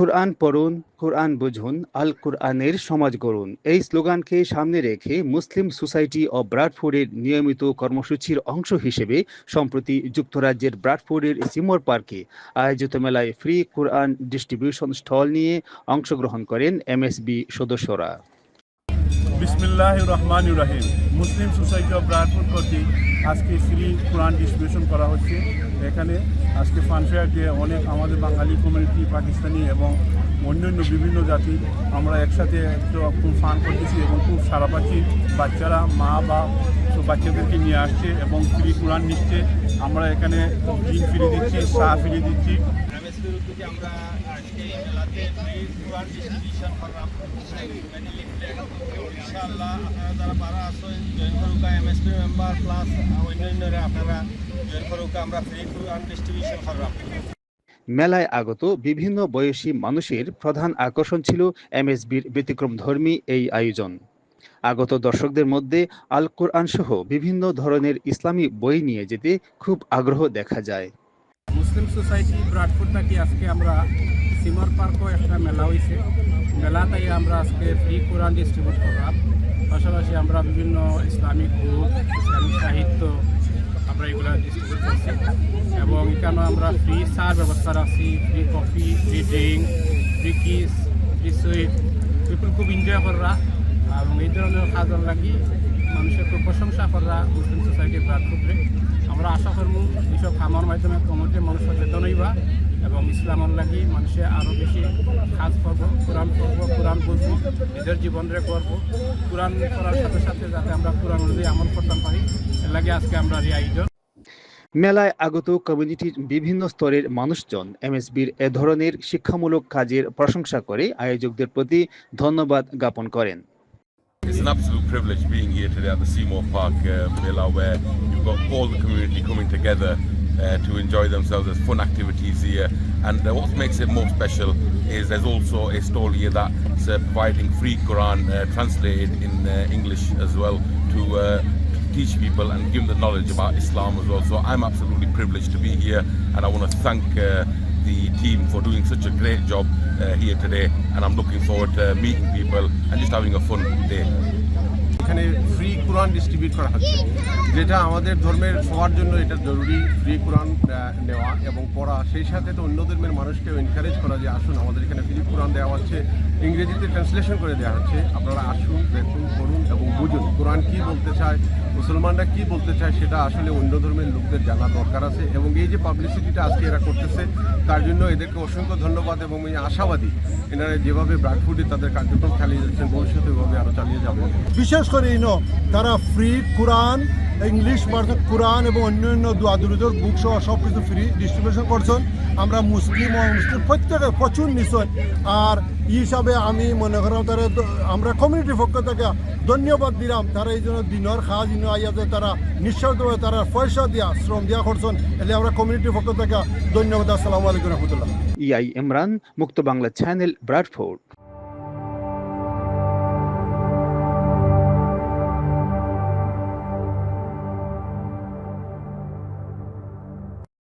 কোরআন পড়ুন, কোরআন বুঝুন আল কোরআনের সমাজ গড়ুন। এই স্লোগানকে সামনে রেখে মুসলিম সোসাইটি অব ব্রাডফোর্ডের নিয়মিত কর্মসূচির অংশ হিসেবে সম্প্রতি যুক্তরাজ্যের ব্রাডফোর্ডের সিমোর পার্কে আয়োজিত মেলায় ফ্রি কোরআন ডিস্ট্রিবিউশন স্টল নিয়ে অংশগ্রহণ করেন এমএসবি সদস্যরা। বিসমিল্লাহ রহমান রাহিম। মুসলিম সোসাইটি অফ ব্রাডফোর্ড কর্তৃক আজকে ফ্রি কোরআন ডিস্ট্রিবিউশন করা হচ্ছে। এখানে আজকে ফানফেয়ার দিয়ে অনেক আমাদের বাঙালি কমিউনিটি পাকিস্তানি এবং অন্যান্য বিভিন্ন জাতি, আমরা একসাথে খুব ফান করতেছি এবং খুব সারা পাচ্ছি। বাচ্চারা, মা, বা বাচ্চাদেরকে নিয়ে আসছে এবং ফ্রি কোরআন নিচ্ছে। আমরা এখানে ডিম ফ্রি দিচ্ছি, চা ফ্রি দিচ্ছি। আমরা মেলায় আগত বিভিন্ন বয়সী মানুষের প্রধান আকর্ষণ ছিল এমএসবির ব্যতিক্রমধর্মী এই আয়োজন। আগত দর্শকদের মধ্যে আল কোরআন সহ বিভিন্ন ধরনের ইসলামী বই নিয়ে যেতে খুব আগ্রহ দেখা যায়। মুসলিম সোসাইটি ব্রাডফুড থাকি আজকে আমরা সিমর পার্কও একটা মেলা হয়েছে মেলাটাই আমরা আজকে ফ্রি কোরআন ডিস্ট্রিবিউট করলাম। পাশাপাশি আমরা বিভিন্ন ইসলামিক গ্রুপ ইসলামিক সাহিত্য আমরা এগুলো ডিস্ট্রিবিউট করছি। এবং এখানে আমরা ফ্রি চার ব্যবস্থা রাখছি free coffee free drink free kiss free sweet people খুব এনজয় করা এবং এই ধরনের কাজের লাগি মানুষের খুব প্রশংসা করা মুসলিম সোসাইটি ব্রাডফুডে আমরা আশা করব এইসব কামার মাধ্যমে কমিটি মানুষ সচেতন হইবা। এবং ইসলামের লাগি মানুষে আরও বেশি কাজ করব কোরআন করব কোরআন বুঝব নিজের জীবনরে করব কোরআন করার সাথে সাথে যাতে আমরা কোরআন অনুযায়ী আমল করতে পারি এর লাগে আজকে আমরা এই আয়োজন মেলায় আগত কমিউনিটির বিভিন্ন স্তরের মানুষজন এমএসবির এ ধরনের শিক্ষামূলক কাজের প্রশংসা করে আয়োজকদের প্রতি ধন্যবাদ জ্ঞাপন করেন। It's an absolute privilege being here today at the Seymour Park uh, Villa where you've got all the community coming together uh, to enjoy themselves. There's fun activities here and uh, what makes it more special is there's also a stall here that's uh, providing free Quran uh, translated in uh, English as well to uh, teach people and give them the knowledge about Islam as well. So I'm absolutely privileged to be here and I want to thank the team for doing such a great job uh, here today and I'm looking forward to meeting people and just having a fun day. এখানে free কোরআন distribute করা হচ্ছে। যেটা আমাদের ধর্মের সবার জন্য এটা জরুরি ফ্রি কোরআন নেওয়া এবং পড়া। সেই সাথে তো অন্য ধর্মের মানুষকেও এনকারেজ করা যে আসুন, আমাদের এখানে ফ্রি কোরআন দেওয়া হচ্ছে। ইংরেজিতে ট্রান্সলেশন করে দেওয়া হচ্ছে। আপনারা আসুন, দেখুন, পড়ুন এবং বুঝুন। কোরআন কি বলতে চায় মুসলমানরা কি বলতে চায় সেটা আসলে অন্য ধর্মের লোকদের জানা দরকার আছে এবং এই যে পাবলিসিটিটা আজকে এরা করতেছে, তার জন্য এদেরকে অসংখ্য ধন্যবাদ এবং এই আশাবাদী এনারা যেভাবে ব্রাডফুডে তাদের কার্যক্রম চালিয়ে যাচ্ছেন ভবিষ্যতে এভাবে আরও চালিয়ে যাবে। বিশেষ করে ইনো তারা free Quran English version Quran এবং অন্যান্য দোয়াদুরুদের বুক সহ সব কিছু ফ্রি ডিস্ট্রিবিউশন করছেন। আমরা মুসলিম ও মুসলিম প্রত্যেকে প্রচুর নিশ্চয় আর ই হিসাবে আমি মনে করাম তারা আমরা কমিউনিটির পক্ষ থেকে ধন্যবাদ দিলাম। তারা এই জন্য দিনের খাজ ইনো আইয়াতে তারা নিঃস্বার্থভাবে তারা পয়সা দিয়া, শ্রম দিয়া করছেন এলে আমরা কমিউনিটির পক্ষ থেকে ধন্যবাদ। আসসালামু আলাইকুম রহমতুল্লাহ। ইআই ইমরান মুক্ত বাংলা চ্যানেল ব্রাডফোর্ড